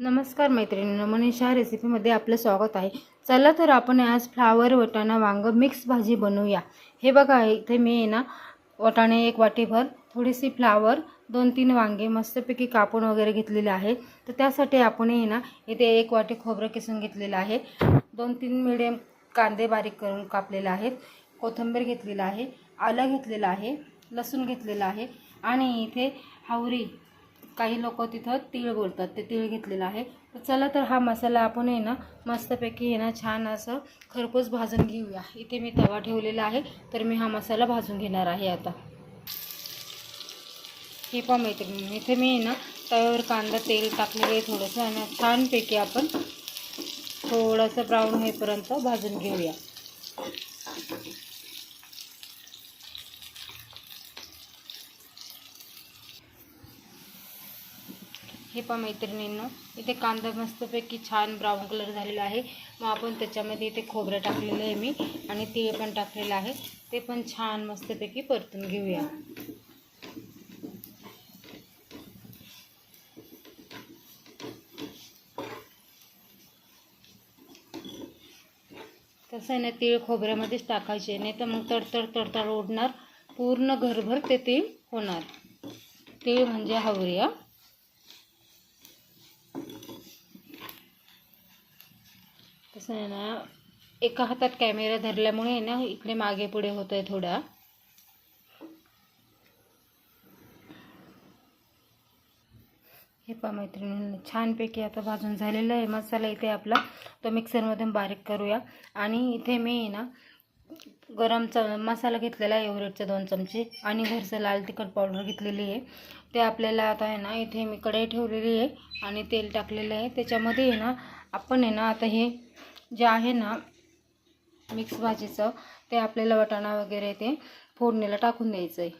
नमस्कार मैत्रिणींनो मनीषा रेसिपीमध्ये आपलं स्वागत आहे. चला तर आपण आज फ्लावर वटाणा वांग मिक्स भाजी बनवूया. हे बघा इथे मी आहे ना वटाणे एक वाटीभर थोडीशी फ्लावर दोन तीन वांगे मस्तपैकी कापून वगैरे घेतलेले आहे. तर त्यासाठी आपण आहे ना इथे एक वाटी खोबरं किसून घेतलेलं आहे. दोन तीन मिडियम कांदे बारीक करून कापलेले आहेत. कोथिंबीर घेतलेलं आहे आलं घेतलेलं आहे लसूण घेतलेलं आहे. आणि इथे हावरी काही लोक तिथं तीळ बोलतात ते तीळ घेतलेलं आहे. तर चला तर हा मसाला आपण आहे ना मस्तपैकी आहे ना छान असं खरपूस भाजून घेऊया. इथे मी तवा ठेवलेला आहे तर मी हा मसाला भाजून घेणार आहे आता. हे पण मैत्रिणी इथे मी ना तव्यावर कांदा तेल टाकलेलं आहे थोडंसं आणि छानपैकी आपण थोडंसं ब्राऊन होईपर्यंत भाजून घेऊया. हे मैत्रिणींनो इथे कांदा मस्तपैकी छान ब्राऊन कलर झालेला आहे. मग आपण त्याच्यामध्ये इथे खोबरं टाकलेलं आहे मी आणि तीळ पण टाकलेलं आहे. ते पण छान मस्तपैकी परतून घेऊया. तसं आहे ना तीळ खोबऱ्यामध्येच टाकायचे नाही तर मग तडतड तडतड ओढणार. पूर्ण घरभर ते तीळ होणार. तीळ म्हणजे हावरिया कसं आहे ना एका हातात कॅमेरा धरल्यामुळे आहे ना इकडे मागे पुढे होत आहे थोडा. हे पहा मैत्रिणींनी छानपैकी आता भाजून झालेला आहे. मसाला इथे आपला तो मिक्सरमधून बारीक करूया. आणि इथे मी आहे ना गरम च मसाला घेतलेला आहे एव्हरेटचे दोन चमचे. आणि घरचं लाल तिखट पावडर घेतलेली आहे. ते आपल्याला आता आहे ना इथे मी कढई ठेवलेली आहे. आणि तेल टाकलेलं आहे. त्याच्यामध्ये आहे ना आपण आहे ना आता हे जे आहे ना मिक्स भाजीचं ते आपल्याला वाटाणा वगैरे ते फोडणीला टाकून द्यायचं आहे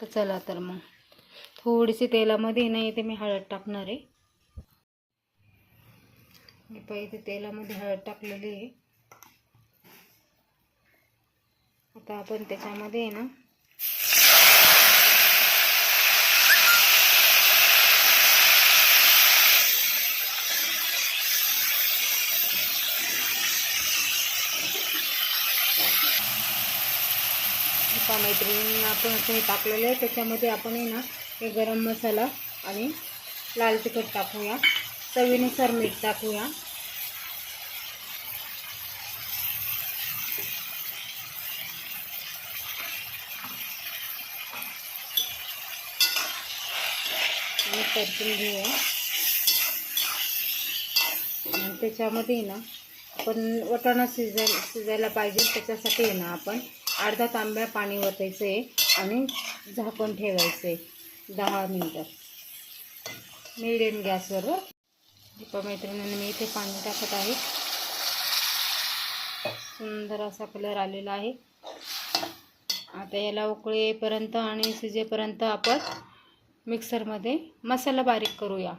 तर चला तर मग. थोडीशी तेलामध्ये नाही ते मी हळद टाकणार आहे. मी पहिले तेलामध्ये हळद टाकलेली आहे. आता आपण त्याच्यामध्ये आहे ना पप्पा मैत्रिणींनी आपण असं हे टाकलेलं आहे. त्याच्यामध्ये आपण आहे ना हे गरम मसाला आणि लाल तिखट टाकूया. चवीनुसार मीठ टाकूया. आणि परतून घेऊया. आणि त्याच्यामध्ये ना आपण वटाणा शिजायला शिजायला पाहिजे. त्याच्यासाठी ना आपण अर्धा तांब्या पाणी ओतायचं आहे आणि झाकण ठेवायचं आहे दहा मिनटं. मिडियम गॅसवर दीपा मैत्रिणींनी मी इथे पाणी टाकत आहे. सुंदर असा कलर आलेला आहे. आता याला उकळेपर्यंत आणि शिजेपर्यंत आपण मिक्सरमध्ये मसाला बारीक करूया.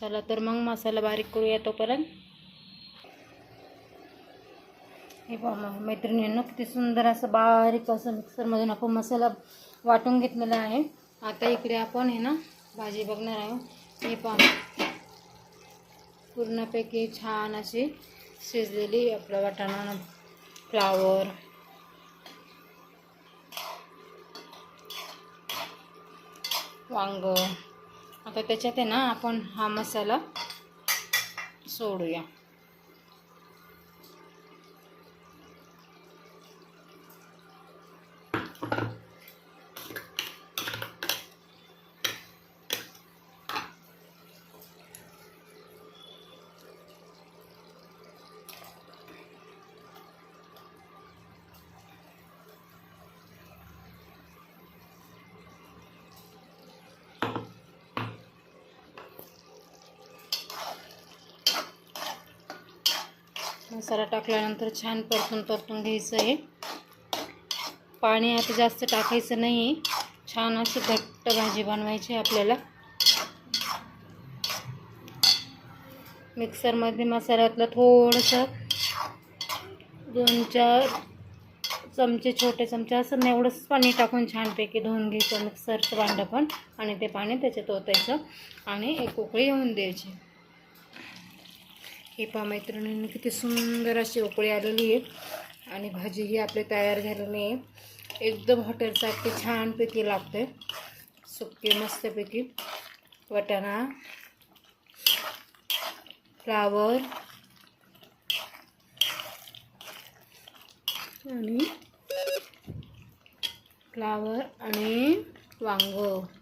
चला तर मग मसाला बारीक करूया तोपर्यंत. हे पहा मग किती सुंदर असं बारीक असं मिक्सरमधून आपण मसाला वाटून घेतलेला आहे. आता इकडे आपण हे ना भाजी बघणार आहे हे पहा पूर्णपैकी छान अशी शिजलेली आपला वाटाणा फ्लावर. वांग. आता त्याच्यात आहे ना आपण हा मसाला सोडूया. मसाला टाकल्यानंतर छान परतून परतून घ्यायचं आहे. पाणी आता जास्त टाकायचं नाही छान अशी घट्ट भाजी बनवायची आपल्याला. मिक्सरमध्ये मसाल्यातलं थोडंसं दोन चार चमचे छोटे चमचे असं एवढंच पाणी टाकून छानपैकी धुवून घ्यायचं. मिक्सरचं भांडं पण आणि ते पाणी त्याच्यात ओतायचं आणि एक उकळी येऊन द्यायची. हे पा मैत्रिणींनी किती सुंदर अशी उकळी आलेली आहे. आणि भाजीही आपली तयार झालेली आहे एकदम हॉटेलसारखी छानपैकी लागते. सुकी मस्तपैकी वटाणा फ्लावर आणि फ्लावर आणि वांग.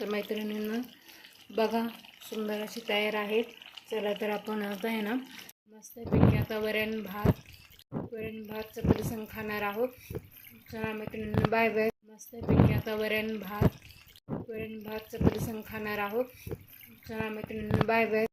तर मैत्रिणींना बघा सुंदर अशी तयार आहेत. चला तर आपण आता आहे ना मस्तपैकी आता वरण भात वरण भात चपाती संग खाणार आहोत. चला मैत्रिणींना बाय बाय मस्तपैकी आता वरण भात वरण भात चपाती संग खाणार आहोत. चला मैत्रिणींना बाय बाय